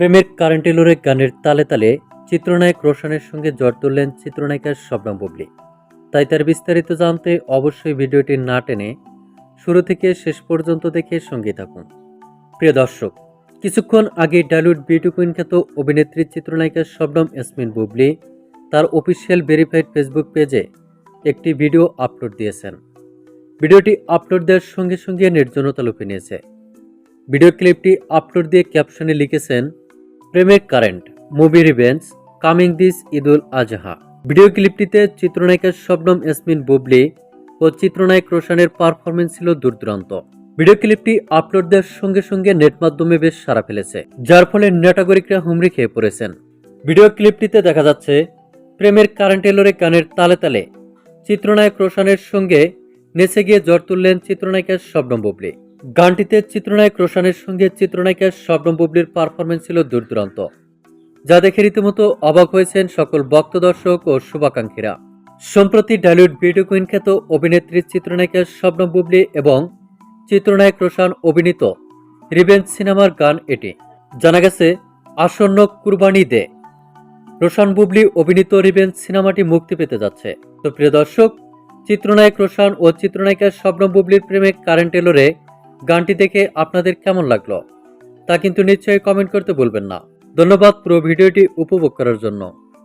প্রেমের কারেন্ট গানের তালে তালে চিত্রনায়ক রোশনের সঙ্গে জ্বর তুললেন চিত্রনায়িকা শবনম বুবলি। তাই তার বিস্তারিত জানতে অবশ্যই ভিডিওটি না টেনে শুরু থেকে শেষ পর্যন্ত দেখে সঙ্গে থাকুন। প্রিয় দর্শক, কিছুক্ষণ আগে ডালিউড বিউটি কুইন খ্যাত অভিনেত্রী চিত্রনায়িকা শবনম ইয়াসমিন বুবলি তার অফিসিয়াল ভেরিফাইড ফেসবুক পেজে একটি ভিডিও আপলোড দিয়েছেন। ভিডিওটি আপলোড দেওয়ার সঙ্গে সঙ্গে নির্জনতা লুপে নিয়েছে। ভিডিও ক্লিপটি আপলোড দিয়ে ক্যাপশনে লিখেছেন প্রেমের current, movie revenge coming this Eidul Azha. Video ক্লিপটিতে চিত্রনায়িকা শবনম ইয়াসমিন বুবলি ও চিত্রনায়ক রোশানের পারফরমেন্স ছিল দুর্দান্ত ভিডিও ক্লিপটি আপলোড দেওয়ার সঙ্গে সঙ্গে নেট মাধ্যমে বেশ সাড়া ফেলেছে, যার ফলে নেটাগরিকরা হুমড়ি খেয়ে পড়েছেন। ভিডিও ক্লিপটিতে দেখা যাচ্ছে, প্রেমের কারেন্ট এলোরে গানের তালে তালে। চিত্রনায়ক রোশানের সঙ্গে নেচে গিয়ে জ্বর তুললেন চিত্রনায়িকা শবনম বুবলি। গানটিতে চিত্রনায়ক রোশনের সঙ্গে চিত্রনায়িকা শবনম বুবলির পারফরমেন্স ছিল দূরদূরান্ত, যা দেখে রীতিমতো অবাক হয়েছেন সকল ভক্ত দর্শক ও শুভাকাঙ্ক্ষীরা। সম্প্রতি ডালিউড বিউটি কুইন খ্যাত অভিনেত্রী চিত্রনায়িকা শবনম বুবলি এবং চিত্রনায়ক রোশান অভিনীত রিভেঞ্জ সিনেমার গান এটি। জানা গেছে, আসন্ন কুরবানি দে। রোশান বুবলি অভিনীত রিভেঞ্জ সিনেমাটি মুক্তি পেতে যাচ্ছে। তো প্রিয় দর্শক, চিত্রনায়ক রোশান ও চিত্রনায়িকা শবনম বুবলির প্রেমে কারেন্ট এলোরে গানটি দেখে আপনাদের কেমন লাগল, তা কিন্তু নিশ্চয়ই কমেন্ট করতে ভুলবেন না। ধন্যবাদ পুরো ভিডিওটি উপভোগ করার জন্য।